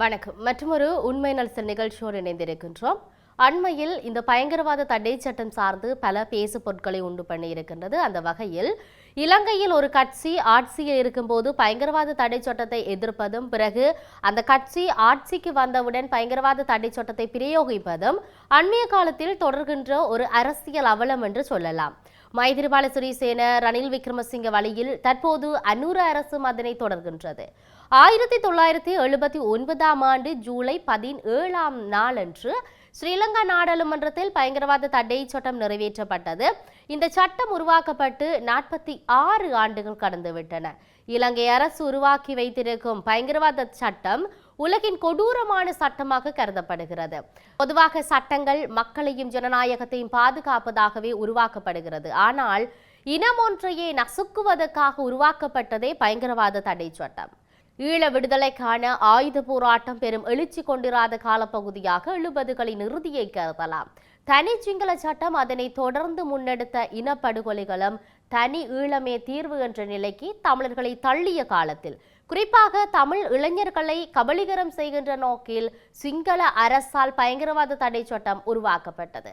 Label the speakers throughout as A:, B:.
A: வணக்கம். மற்றொரு உண்மை நலசல் நிகழ்ச்சியோடு இணைந்திருக்கின்றோம். அண்மையில் இந்த பயங்கரவாத தடை சட்டம் சார்ந்து பல பேசு பொருட்களை உண்டு பண்ணி இருக்கின்றது. அந்த வகையில் இலங்கையில் ஒரு கட்சி ஆட்சியில் இருக்கும்போது பயங்கரவாத தடை சட்டத்தை எதிர்ப்பதும் பிறகு அந்த கட்சி ஆட்சிக்கு வந்தவுடன் பயங்கரவாத தடை சட்டத்தை பிரயோகிப்பதும் அண்மைய காலத்தில் தொடர்கின்ற ஒரு அரசியல் அவலம் என்று சொல்லலாம். மைதிரிபால சிறிசேன ரணில் விக்ரமசிங்க வழியில் தற்போது அன்னூர அரசும் அதனை தொடர்கின்றது. ஆயிரத்தி தொள்ளாயிரத்தி எழுபத்தி ஒன்பதாம் ஆண்டு ஜூலை பதினேழாம் நாளன்று ஸ்ரீலங்கா நாடாளுமன்றத்தில் பயங்கரவாத தடை சட்டம் நிறைவேற்றப்பட்டது. இந்த சட்டம் உருவாக்கப்பட்டு நாற்பத்தி ஆறு ஆண்டுகள் கடந்துவிட்டன. இலங்கை அரசு உருவாக்கி வைத்திருக்கும் பயங்கரவாத சட்டம் உலகின் கொடூரமான சட்டமாக கருதப்படுகிறது. பொதுவாக சட்டங்கள் மக்களையும் ஜனநாயகத்தையும் பாதுகாப்பதாகவே உருவாக்கப்படுகிறது. ஆனால் இனம் ஒன்றையே நசுக்குவதற்காக உருவாக்கப்பட்டதே பயங்கரவாத தடை சட்டம். ஈழ விடுதலைக்கான ஆயுத போராட்டம் பெரும் எழுச்சி கொண்டிராத காலப்பகுதியாக எழுபதுகளின் இறுதியை கருதலாம். தனி சிங்கள சட்டம் அதனை தொடர்ந்து முன்னெடுத்த இனப்படுகொலைகளும் தனி ஈழமே தீர்வு என்ற நிலைக்கு தமிழர்களை தள்ளிய காலத்தில். குறிப்பாக தமிழ் இளைஞர்களை கபலீகரம் செய்கின்ற நோக்கில் சிங்கள அரசால் பயங்கரவாத தடை சட்டம் உருவாக்கப்பட்டது.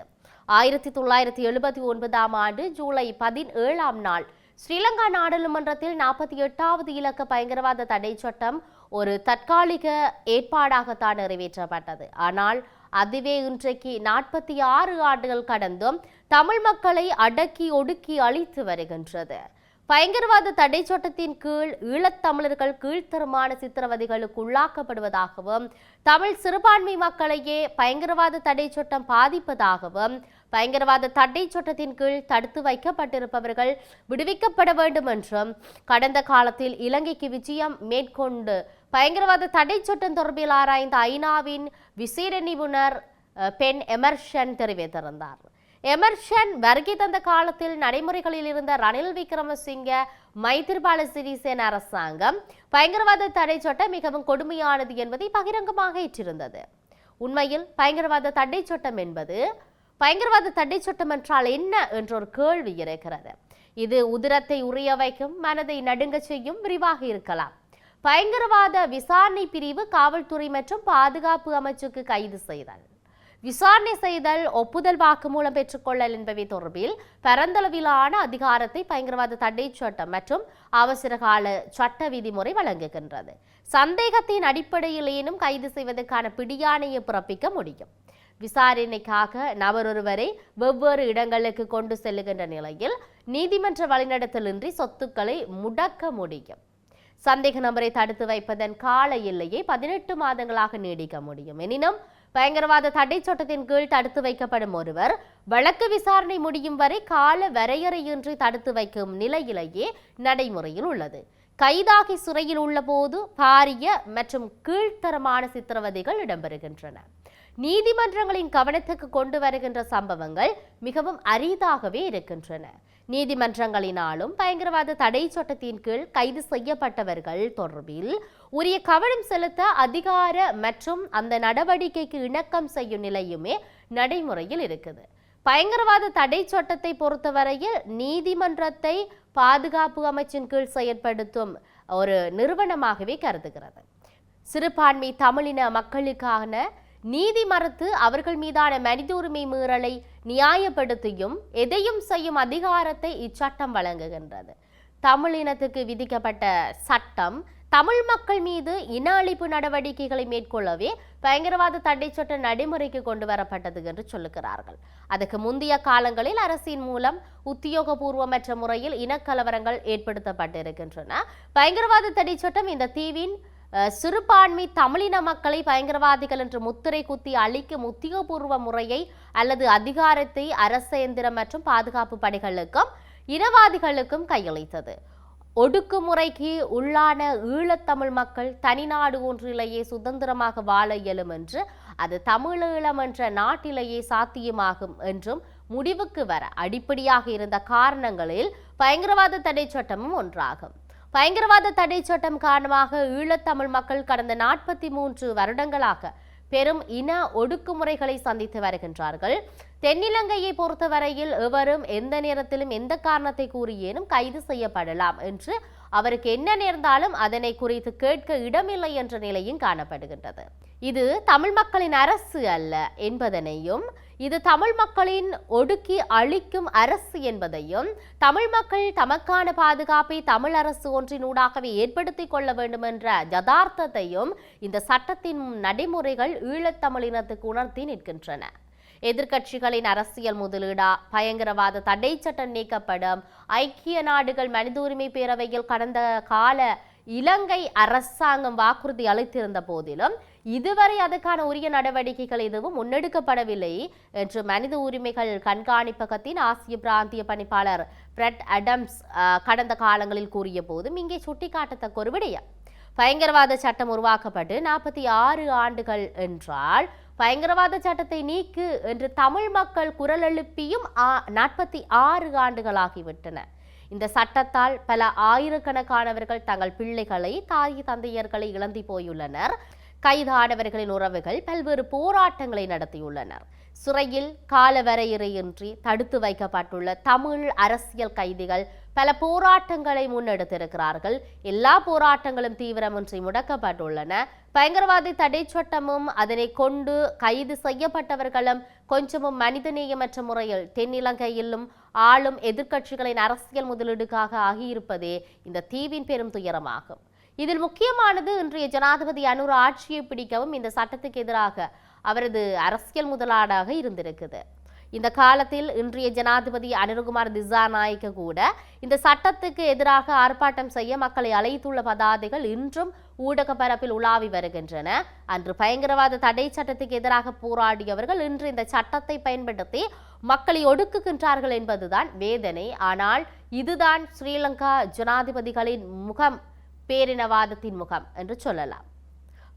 A: ஆயிரத்தி தொள்ளாயிரத்தி எழுபத்தி ஒன்பதாம் ஆண்டு ஜூலை பதினேழாம் நாள் ஸ்ரீலங்கா நாடாளுமன்றத்தில் நாற்பத்தி எட்டாவது இலக்க பயங்கரவாத தடை சட்டம் ஒரு தற்காலிக ஏற்பாடாகத்தான் நிறைவேற்றப்பட்டது. ஆனால் அதுவே இன்றைக்கு நாற்பத்தி ஆறு ஆண்டுகள் கடந்தும் தமிழ் மக்களை அடக்கி ஒடுக்கி அழித்து வருகின்றது. பயங்கரவாத தடை சட்டத்தின் கீழ் ஈழத்தமிழர்கள் கீழ்த்தரமான சித்திரவதைகளுக்கு உள்ளாக்கப்படுவதாகவும் தமிழ் சிறுபான்மை மக்களையே பயங்கரவாத தடை சட்டம் பாதிப்பதாகவும் பயங்கரவாத தடை சட்டத்தின் கீழ் தடுத்து வைக்கப்பட்டிருப்பவர்கள் விடுவிக்கப்பட வேண்டும் என்றும் கடந்த காலத்தில் இலங்கைக்கு விஜயம் மேற்கொண்டு பயங்கரவாத தடை சட்டம் தொடர்பில் ஆராய்ந்த ஐநாவின் விசேட நிபுணர் பெண் எமர்ஷன் தெரிவித்திருந்தார். எமர்ஷன் வருகை தந்த காலத்தில் நடைமுறைகளில் இருந்த ரணில் விக்ரமசிங்க மைத்திரிபால சிறிசேன அரசாங்கம் பயங்கரவாத தடை சட்டம் மிகவும் கொடுமையானது என்பதை பகிரங்கமாக ஏற்றிருந்தது. உண்மையில் பயங்கரவாத தடை சட்டம் என்பது பயங்கரவாத தடை சட்டம் என்றால் என்ன என்ற ஒரு கேள்வி இருக்கிறது இது உதிரத்தை உரிய வைக்கும் மனதை நடுங்க செய்யும் விரிவாக இருக்கலாம். பயங்கரவாத விசாரணை பிரிவு காவல்துறை மற்றும் பாதுகாப்பு அமைச்சுக்கு கைது செய்தல். விசாரணை செய்தல் ஒப்புதல் வாக்குமூலம் பெற்றுக்கொள்ளல் என்பவை தொடர்பில் பரந்தளவிலான அதிகாரத்தை பயங்கரவாத தடை சட்டம் மற்றும் அவசரகால சட்ட விதிமுறை வழங்குகின்றது. சந்தேகத்தின் அடிப்படையிலேனும் கைது செய்வதற்கான பிடியாணையை பிறப்பிக்க முடியும். விசாரணைக்காக நபர் ஒருவரை வெவ்வேறு இடங்களுக்கு கொண்டு செல்லுகின்ற நிலையில் நீதிமன்ற வழிநடத்தலின்றி சொத்துக்களை முடக்க முடியும். சந்தேக நபரை தடுத்து வைப்பதன் கால எல்லையை பதினெட்டு மாதங்களாக நீடிக்க முடியும். எனினும் பயங்கரவாத தடை சட்டத்தின் கீழ் தடுத்து வைக்கப்படும் ஒருவர் வழக்கு விசாரணை முடியும் வரை கால வரையறையின்றி தடுத்து வைக்கும் நிலையிலேயே நடைமுறையில் உள்ளது. கைதாகி சிறையில் உள்ளபோது பாரிய மற்றும் கீழ்த்தரமான சித்திரவதைகள் இடம்பெறுகின்றன. நீதிமன்றங்களின் கவனத்துக்கு கொண்டு வருகின்ற சம்பவங்கள் மிகவும் அரிதாகவே இருக்கின்றன. நீதிமன்றங்களினாலும் பயங்கரவாத தடை சட்டத்தின் கீழ் கைது செய்யப்பட்டவர்கள் தொடர்பில் உரிய கவனம் செலுத்த அதிகார மற்றும் அந்த நடவடிக்கைக்கு இணக்கம் செய்யும் நிலையுமே நடைமுறையில் இருக்குது. பயங்கரவாத தடை சட்டத்தை பொறுத்தவரையில் நீதிமன்றத்தை பாதுகாப்பு அமைச்சின் கீழ் செயற்படுத்தும் ஒரு நிறுவனமாகவே கருதுகிறது. சிறுபான்மை தமிழின மக்களுக்கான நீதி மறுத்து அவர்கள் மீதான மனித உரிமை மீறலை நியாயப்படுத்தியும் எதையும் செய்யும் அதிகாரத்தை இச்சட்டம் வழங்குகின்றது. தமிழ் இனத்துக்கு விதிக்கப்பட்ட சட்டம் தமிழ் மக்கள் மீது இன அழிப்பு நடவடிக்கைகளை மேற்கொள்ளவே பயங்கரவாத தடை சட்ட நடைமுறைக்கு கொண்டு வரப்பட்டது என்று சொல்லுகிறார்கள். அதுக்கு முந்தைய காலங்களில் அரசின் மூலம் உத்தியோகபூர்வமற்ற முறையில் இனக்கலவரங்கள் ஏற்படுத்தப்பட்டிருக்கின்றன. பயங்கரவாத தடை சட்டம் இந்த தீவின் சிறுபான்மை தமிழின மக்களை பயங்கரவாதிகள் என்று முத்திரை குத்தி அழிக்கும் உத்தியோகபூர்வ முறையை அல்லது அதிகாரத்தை அரசேந்திரம் மற்றும் பாதுகாப்பு படைகளுக்கும் இனவாதிகளுக்கும் கையளித்தது. ஒடுக்குமுறைக்கு உள்ளான ஈழத்தமிழ் மக்கள் தனிநாடு ஒன்றிலேயே சுதந்திரமாக வாழ இயலும் என்று அது தமிழீழம் என்ற நாட்டிலேயே சாத்தியமாகும் என்றும் முடிவுக்கு வர அடிப்படையாக இருந்த காரணங்களில் பயங்கரவாத தடை சட்டமும் ஒன்றாகும். பயங்கரவாத தடை சட்டம் காரணமாக ஈழத்தமிழ் மக்கள் கடந்த நாற்பத்தி மூன்று வருடங்களாக பெரும் இன ஒடுக்குமுறைகளை சந்தித்து வருகின்றார்கள். தென்னிலங்கையை பொறுத்தவரையில் எவரும் எந்த நேரத்திலும் எந்த காரணத்தை கூறியேனும் கைது செய்யப்படலாம் என்று அவருக்கு என்ன நேர்ந்தாலும் அதனை குறித்து கேட்க இடமில்லை என்ற நிலையும் காணப்படுகின்றது. இது தமிழ் மக்களின் அரசு அல்ல என்பதனையும் இது தமிழ் மக்களின் ஒடுக்கி அழிக்கும் அரசு என்பதையும் தமிழ் மக்கள் தமக்கான பாதுகாப்பை தமிழ் அரசு ஒன்றினூடாகவே ஏற்படுத்திக் கொள்ள வேண்டும் என்ற யதார்த்தத்தையும் இந்த சட்டத்தின் நடைமுறைகள் ஈழத்தமிழினத்துக்கு உணர்த்தி நிற்கின்றன. எதிர்க்கட்சிகளின் அரசியல் முதலீடா? பயங்கரவாத தடை சட்டம் நீக்கப்படும். ஐக்கிய நாடுகள் மனித உரிமை பேரவையில் கடந்த கால இலங்கை அரசாங்கம் வாக்குறுதி அளித்திருந்த போதிலும் இதுவரை அதுக்கான உரிய நடவடிக்கைகள் எதுவும் முன்னெடுக்கப்படவில்லை என்று மனித உரிமைகள் கண்காணிப்பகத்தின் ஆசிய பிராந்திய பணிப்பாளர் பிரெட் அடம்ஸ் கடந்த காலங்களில் கூறிய போதும் இங்கே சுட்டிக்காட்டத்தக்க ஒரு விடயம். பயங்கரவாத சட்டம் உருவாக்கப்பட்டு நாற்பத்தி ஆறு ஆண்டுகள் என்றால் பயங்கரவாத சட்டத்தை நீக்கு என்று தமிழ் மக்கள் குரல் எழுப்பியும் நாற்பத்தி ஆறு ஆண்டுகளாகிவிட்டன. இந்த சட்டத்தால் பல ஆயிரக்கணக்கானவர்கள் தங்கள் பிள்ளைகளை தாய் தந்தையர்களை இழந்து போயுள்ளனர். கைதானவர்களின் உறவுகள் பல்வேறு போராட்டங்களை நடத்தியுள்ளனர். சிறையில் காலவரையறையின்றி தடுத்து வைக்கப்பட்டுள்ள தமிழ் அரசியல் கைதிகள் பல போராட்டங்களை முன்னெடுத்திருக்கிறார்கள். எல்லா போராட்டங்களும் தீவிரமின்றி முடக்கப்பட்டுள்ளன. பயங்கரவாத தடை சட்டமும் அதனை கொண்டு கைது செய்யப்பட்டவர்களும் கொஞ்சமும் மனிதநேயமற்ற முறையில் தென்னிலங்கையிலும் ஆளும் எதிர்க்கட்சிகளின் அரசியல் முதலீடுக்காக ஆகியிருப்பதே இந்த தீவின் பெரும் துயரமாகும். இதில் முக்கியமானது இன்றைய ஜனாதிபதி அனுர் ஆட்சியை பிடிக்கவும் இந்த சட்டத்துக்கு எதிராக அவரது அரசியல் முதலாடாக இருந்திருக்குது. இந்த காலத்தில் இன்றைய ஜனாதிபதி அனிருகுமார் திசாநாயக்க கூட இந்த சட்டத்துக்கு எதிராக ஆர்ப்பாட்டம் செய்ய மக்களை அழைத்துள்ள பதாதைகள் இன்றும் ஊடக பரப்பில் உலாவி வருகின்றன. அன்று பயங்கரவாத தடை சட்டத்துக்கு எதிராக போராடியவர்கள் இன்று இந்த சட்டத்தை பயன்படுத்தி மக்களை ஒடுக்குகின்றார்கள் என்பதுதான் வேதனை. ஆனால் இதுதான் ஸ்ரீலங்கா ஜனாதிபதிகளின் முகம் பேரினவாதத்தின் முகம் என்று சொல்லலாம்.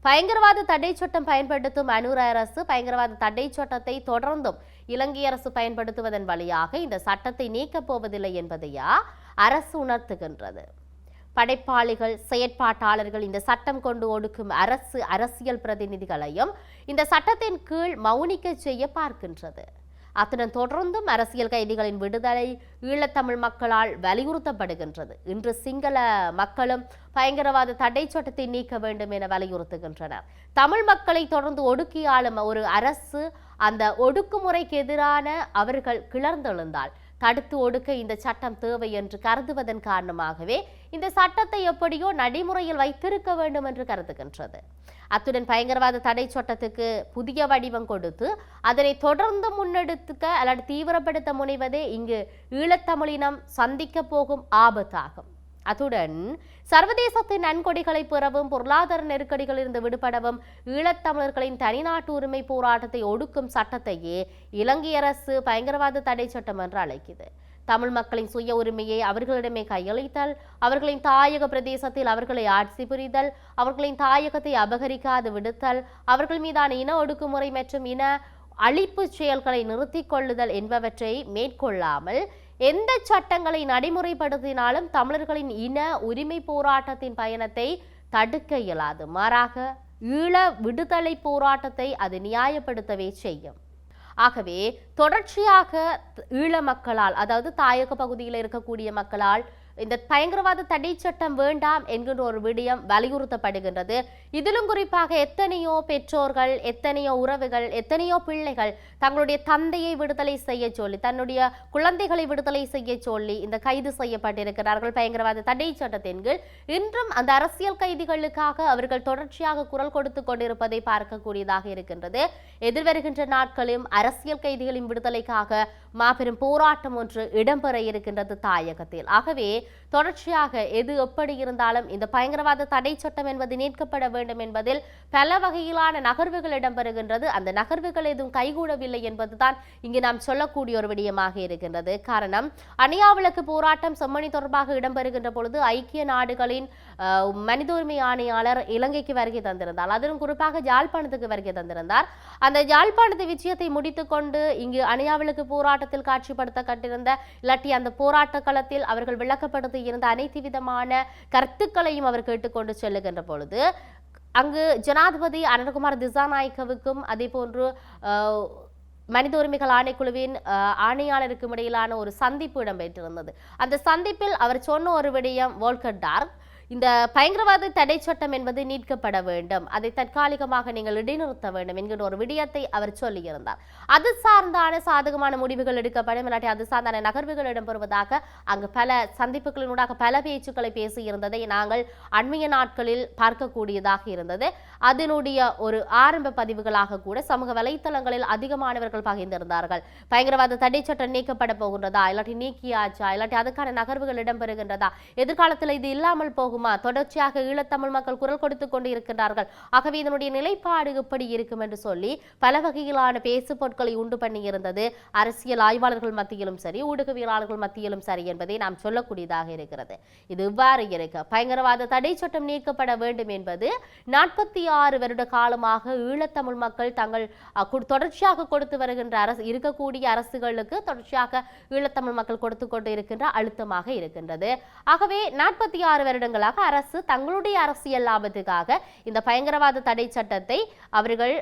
A: பயங்கரவாத தடை சட்டம் பயன்படுத்தும் அனுர அரசு பயங்கரவாத தடை சட்டத்தை தொடர்ந்தும் இலங்கை அரசு பயன்படுத்துவதன் வழியாக இந்த சட்டத்தை நீக்கப் போவதில்லை என்பதையா அரசு உணர்த்துகின்றது. படைப்பாளிகள் செயற்பாட்டாளர்கள் இந்த சட்டம் கொண்டு ஒடுக்கும் அரசு அரசியல் பிரதிநிதிகளையும் இந்த சட்டத்தின் கீழ் மௌனிக்க செய்ய பார்க்கின்றது. அத்துடன் தொடர்ந்தும் அரசியல் கைதிகளின் விடுதலை ஈழத்தமிழ் மக்களால் வலியுறுத்தப்படுகின்றது. இன்று சிங்கள மக்களும் பயங்கரவாத தடை சட்டத்தை நீக்க வேண்டும் என வலியுறுத்துகின்றனர். தமிழ் மக்களை தொடர்ந்து ஒடுக்கி ஆளும் ஒரு அரசு அந்த ஒடுக்குமுறைக்கு எதிரான அவர்கள் கிளர்ந்தெழுந்தால் தடுத்து ஒடுக்க இந்த சட்டம் தேவை என்று கருதுவதன் காரணமாகவே இந்த சட்டத்தை எப்படியோ நடைமுறையில் வைத்திருக்க வேண்டும் என்று கருதுகின்றது. அத்துடன் பயங்கரவாத தடை சட்டத்துக்கு புதிய வடிவம் கொடுத்து அதனை தொடர்ந்து முன்னெடுத்துக்க அல்லது தீவிரப்படுத்த முனைவதே இங்கு ஈழத்தமிழினம் சந்திக்க போகும் ஆபத்தாகும். அத்துடன் சர்வதேசத்தின் நன்கொடைகளை பெறவும் பொருளாதார நெருக்கடிகளிலிருந்து விடுபடவும் ஈழத்தமிழர்களின் தனிநாட்டு உரிமை போராட்டத்தை ஒடுக்கும் சட்டத்தையே இலங்கை அரசு பயங்கரவாத தடை சட்டம் என்று அழைக்குது. தமிழ் மக்களின் சுய உரிமையை அவர்களிடமே கையளித்தல் அவர்களின் தாயக பிரதேசத்தில் அவர்களை ஆட்சி புரிதல் அவர்களின் தாயகத்தை அபகரிக்காது விடுத்தல் அவர்கள் மீதான இன ஒடுக்குமுறை மற்றும் இன அழிப்பு செயல்களை நிறுத்திக் கொள்ளுதல் என்பவற்றை மேற்கொள்ளாமல் எந்த சட்டங்களை நடைமுறைப்படுத்தினாலும் தமிழர்களின் இன உரிமை போராட்டத்தின் பயணத்தை தடுக்க இயலாது. மாறாக ஈழ விடுதலை போராட்டத்தை அது நியாயப்படுத்தவே செய்யும். ஆகவே தொடர்ச்சியாக ஈழ மக்களால் அதாவது தாயக பகுதியில் இருக்கக்கூடிய மக்களால் இந்த பயங்கரவாத தடை சட்டம் வேண்டாம் என்கின்ற ஒரு விடயம் வலியுறுத்தப்படுகின்றது. இதிலும் குறிப்பாக எத்தனையோ பெற்றோர்கள் எத்தனையோ உறவுகள் எத்தனையோ பிள்ளைகள் தங்களுடைய தந்தையை விடுதலை செய்ய சொல்லி தன்னுடைய குழந்தைகளை விடுதலை செய்ய சொல்லி இந்த கைது செய்யப்பட்டிருக்கிறார்கள் பயங்கரவாத தடை சட்டத்தின் கீழ். இன்றும் அந்த அரசியல் கைதிகளுக்காக அவர்கள் தொடர்ச்சியாக குரல் கொடுத்து கொண்டிருப்பதை பார்க்கக்கூடியதாக இருக்கின்றது. எதிர்வருகின்ற நாட்களும் அரசியல் கைதிகளின் விடுதலைக்காக மாபெரும் போராட்டம் ஒன்று இடம்பெற இருக்கின்றது தாயகத்தில். ஆகவே தொடர்ச்சியாக எது எப்படி இருந்தாலும் இந்த பயங்கரவாத தடை சட்டம் என்பது நீக்கப்பட வேண்டும் என்பதில் பல வகையிலான நகர்வுகள் இடம்பெறுகின்றது. அந்த நகர்வுகள் எதுவும் கைகூடவில்லை என்பதுதான் இங்கு நாம் சொல்லக்கூடிய ஒரு விடயமாக இருக்கின்றது. காரணம் அணியாவிளக்கு போராட்டம் செம்மணி தொடர்பாக இடம்பெறுகின்ற பொழுது ஐக்கிய நாடுகளின் மனித உரிமை ஆணையாளர் இலங்கைக்கு வருகை தந்திருந்தார். அதிலும் குறிப்பாக யாழ்ப்பாணத்துக்கு வருகை தந்திருந்தார். அந்த யாழ்ப்பாணத்து விஷயத்தை முடித்துக்கொண்டு இங்கு அணியாவிளக்கு போராட்டத்தில் காட்சிப்படுத்தப்பட்டிருந்த இல்லாட்டி அந்த போராட்ட களத்தில் அவர்கள் விளக்கப்படுத்தி இருந்த அனைத்து விதமான கருத்துக்களையும் அவர் கேட்டுக்கொண்டு செல்லுகின்ற பொழுது அங்கு ஜனாதிபதி அனந்தகுமார் திசாநாயக்கவுக்கும் அதே போன்று மனித உரிமைகள் ஆணைக்குழுவின் ஆணையாளருக்கும் இடையிலான ஒரு சந்திப்பு இடம்பெற்றிருந்தது. அந்த சந்திப்பில் அவர் சொன்ன ஒரு விடயம் வோல்கர் டார்க் இந்த பயங்கரவாத தடை சட்டம் என்பது நீட்கப்பட வேண்டும். அதை தற்காலிகமாக நீங்கள் இடைநிறுத்த வேண்டும் என்கிற ஒரு விடயத்தை அவர் சொல்லியிருந்தார். அது சார்ந்தான சாதகமான முடிவுகள் எடுக்கப்படும். இல்லாட்டி அது சார்ந்தான நகர்வுகள் இடம்பெறுவதாக அங்கு பல சந்திப்புகளினூடாக பல பேச்சுக்களை பேசியிருந்ததை நாங்கள் அண்மைய நாட்களில் பார்க்கக்கூடியதாக இருந்தது. அதனுடைய ஒரு ஆரம்ப பதிவுகளாக கூட சமூக வலைத்தளங்களில் அதிகமானவர்கள் பகிர்ந்திருந்தார்கள். பயங்கரவாத தடை சட்டம் நீக்கப்பட போகின்றதா? இல்லாட்டி நீக்கியாச்சா? இல்லாட்டி அதுக்கான நகர்வுகள் இடம்பெறுகின்றதா? எதிர்காலத்தில் இது இல்லாமல் போகும்? தொடர்ச்சியாக ஈழத்தமிழ் மக்கள் குரல் கொடுத்து கொண்டு இருக்கின்றார்கள் ஆகவே இதனுடைய நிலைப்பாடு எப்படி இருக்கும் என்று சொல்லி பல வகையிலான பேசு பொருட்களை உண்டு பண்ணியிருந்தது. அரசியல் ஆய்வாளர்கள் மத்தியிலும் சரி ஊடகவியலாளர்கள் மத்தியிலும் சரி என்பதை நாம் சொல்லக்கூடியதாக இருக்கிறது. இது இவ்வாறு இருக்க பயங்கரவாத தடை சட்டம் நீக்கப்பட வேண்டும் என்பது நாற்பத்தி ஆறு வருட காலமாக ஈழத்தமிழ் மக்கள் தங்கள் தொடர்ச்சியாக கொடுத்து வருகின்ற அரசு இருக்கக்கூடிய அரசுகளுக்கு தொடர்ச்சியாக ஈழத்தமிழ் மக்கள் கொடுத்து கொண்டு இருக்கின்ற அழுத்தமாக இருக்கின்றது. ஆகவே நாற்பத்தி ஆறு வருடங்கள் வருடங்களாக அரசு தங்களுடைய அரசியல் லாபத்துக்காக இந்த பயங்கரவாத தடை சட்டத்தை அவர்கள்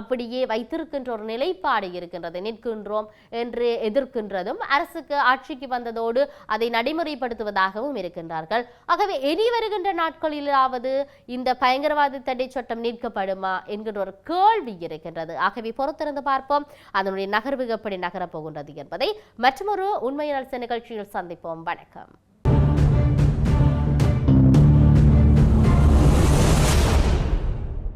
A: அப்படியே வைத்திருக்கின்ற ஒரு நிலைப்பாடு இருக்கின்றது. நிற்கின்றோம் என்று எதிர்க்கின்றதும் அரசுக்கு ஆட்சிக்கு வந்ததோடு அதை நடைமுறைப்படுத்துவதாகவும் இருக்கின்றார்கள். ஆகவே இனி வருகின்ற நாட்களிலாவது இந்த பயங்கரவாத தடை சட்டம் நீக்கப்படுமா என்கின்ற ஒரு கேள்வி இருக்கின்றது. ஆகவே பொறுத்திருந்து பார்ப்போம். அதனுடைய நகர்வு எப்படி நகரப் போகின்றது என்பதை மற்றொரு உண்மையான நிகழ்ச்சியில் சந்திப்போம். வணக்கம்.